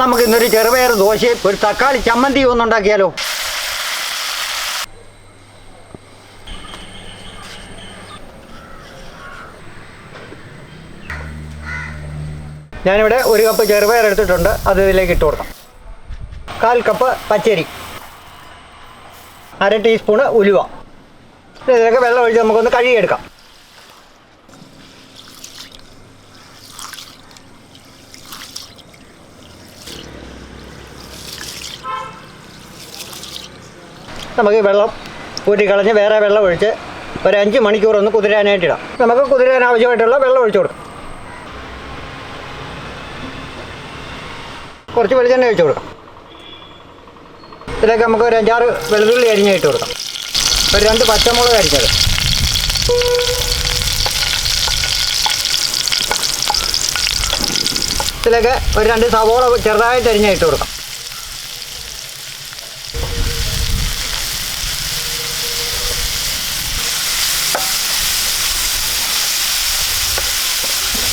നമുക്ക് ഇന്നൊരു ചെറുപയർ ദോശയും ഒരു തക്കാളി ചമ്മന്തിയും ഒന്ന് ഉണ്ടാക്കിയാലോ? ഞാനിവിടെ ഒരു കപ്പ് ചെറുപയർ എടുത്തിട്ടുണ്ട് അത് ഇതിലേക്ക് ഇട്ട് കൊടുക്കാം. കാൽ കപ്പ് പച്ചരി അര ടീസ്പൂണ് ഉലുവ. ഇതിലൊക്കെ വെള്ളം ഒഴിച്ച് നമുക്കൊന്ന് കഴുകിയെടുക്കാം. നമുക്ക് വെള്ളം ഊറ്റി കളഞ്ഞ് വേറെ വെള്ളം ഒഴിച്ച് ഒരു അഞ്ച് മണിക്കൂർ ഒന്ന് കുതിരാനായിട്ട് ഇടാം. നമുക്ക് കുതിരാൻ ആവശ്യമായിട്ടുള്ള വെള്ളം ഒഴിച്ചു കൊടുക്കാം. കുറച്ച് വെളിച്ചെണ്ണ ഒഴിച്ചു കൊടുക്കാം. ഇതിലേക്ക് നമുക്ക് ഒരു അഞ്ചാറ് വെളുതുള്ളി അരിഞ്ഞിട്ട് കൊടുക്കാം. ഒരു രണ്ട് പച്ചമുളക് അരിഞ്ഞത്. ഇതിലേക്ക് ഒരു രണ്ട് സവോള ചെറുതായിട്ട് അരിഞ്ഞിട്ട് കൊടുക്കാം.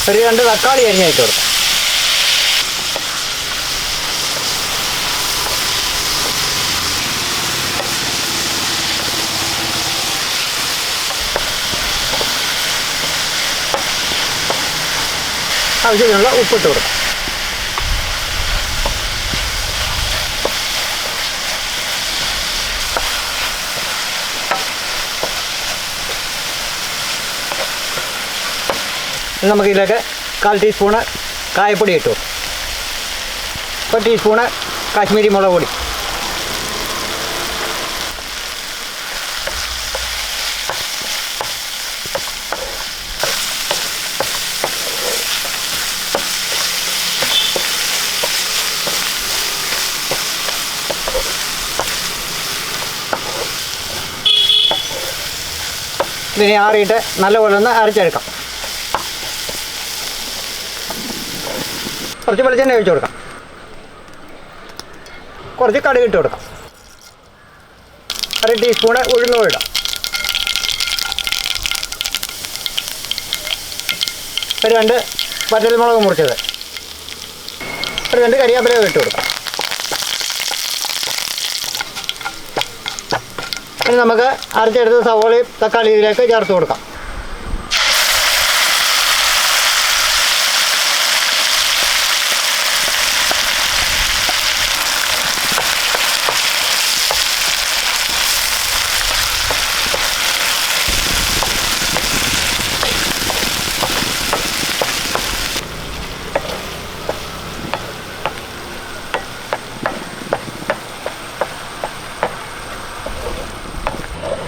ഒരു രണ്ട് തക്കാളി അരിഞ്ഞിട്ട് കൊടുക്കാം. ആവശ്യത്തിനുള്ള ഉപ്പിട്ട് കൊടുക്കാം. നമുക്ക് ഇതിലേക്ക് കാൽ ടീസ്പൂണ് കായപ്പൊടി ഇട്ടു. ഒരു ടീസ്പൂണ് കാശ്മീരി മുളക് പൊടി. ഇതിനെ ആറിയിട്ട് നല്ലപോലെ ഒന്ന് അരച്ചെടുക്കാം. കുറച്ച് വെളിച്ചെണ്ണ ഒഴിച്ചു കൊടുക്കാം. കുറച്ച് കടുക് ഇട്ട് കൊടുക്കാം. അര ടീസ്പൂണ് ഉഴുന്ന് ഇടാം. ഒരു രണ്ട് വറ്റൽമുളക് മുറിച്ചത്. ഒരു രണ്ട് കരിയാപ്പില ഇട്ട് കൊടുക്കാം. ഇനി നമുക്ക് അരച്ചെടുത്ത് സവോളയും തക്കാളി ഇതിലേക്ക് ചേർത്ത് കൊടുക്കാം.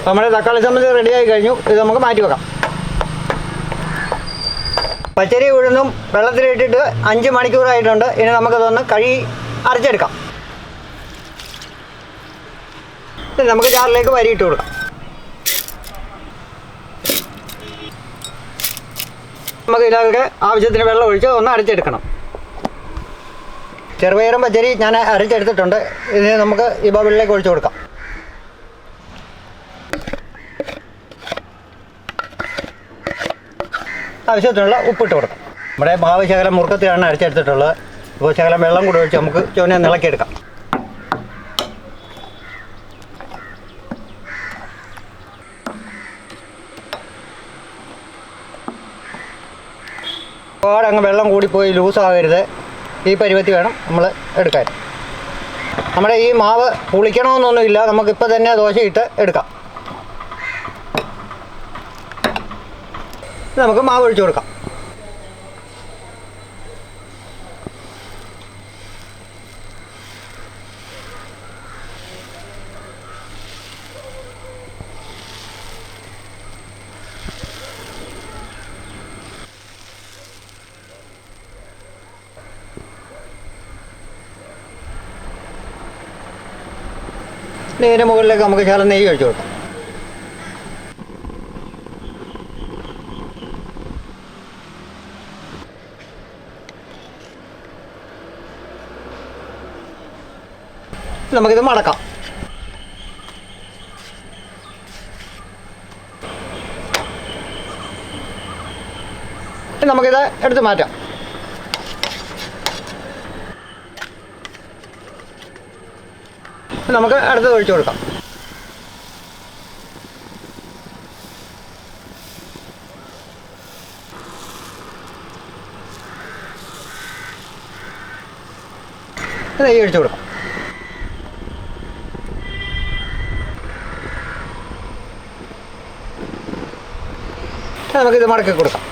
നമ്മുടെ തക്കാളി ചമ്മന്തി റെഡിയായി കഴിഞ്ഞു. ഇത് നമുക്ക് മാറ്റി വെക്കാം. പച്ചരി ഉഴുന്നും വെള്ളത്തിലിട്ടിട്ട് അഞ്ച് മണിക്കൂറായിട്ടുണ്ട് ഇനി നമുക്കതൊന്ന് കഴി അരച്ചെടുക്കാം. നമുക്ക് ജാറിലേക്ക് വരിയിട്ട് കൊടുക്കാം. നമുക്ക് ഇതൊക്കെ ആവശ്യത്തിന് വെള്ളം ഒഴിച്ച് ഒന്ന് അരച്ചെടുക്കണം. ചെറുപയറും പച്ചരി ഞാൻ അരച്ചെടുത്തിട്ടുണ്ട്. ഇതിന് നമുക്ക് ഈ ബബിളിലേക്ക് ഒഴിച്ചു കൊടുക്കാം. ആവശ്യത്തിനുള്ള ഉപ്പിട്ട് കൊടുക്കാം. നമ്മുടെ മാവ് ശകലം മുറുക്കത്തിലാണ് അരച്ചെടുത്തിട്ടുള്ളത്. ഇപ്പോൾ ശകലം വെള്ളം കൂടി ഒഴിച്ച് നമുക്ക് ചുവനെ നിളക്കിയെടുക്കാം. ഒരുപാട് അങ്ങ് വെള്ളം കൂടിപ്പോയി ലൂസാകരുത്. ഈ പരുവത്തി വേണം നമ്മൾ എടുക്കാൻ. നമ്മുടെ ഈ മാവ് പുളിക്കണമെന്നൊന്നുമില്ല. നമുക്കിപ്പോൾ തന്നെ ദോശയിട്ട് എടുക്കാം. നമുക്ക് മാവ് ഒഴിച്ചു കൊടുക്കാം. നേരെ മുകളിലേക്ക് നമുക്ക് ശകലം നെയ്യ് ഒഴിച്ചു കൊടുക്കാം. നമുക്കിത് മടക്കാം. നമുക്കിത് എടുത്ത് മാറ്റാം. നമുക്ക് അടുത്തത് ഒഴിച്ചു കൊടുക്കാം. നെയ്യ് ഒഴിച്ചു കൊടുക്കാം. നമുക്കിത് മടക്കി കൊടുക്കാം.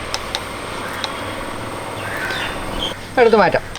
എടുത്ത് മാറ്റാം.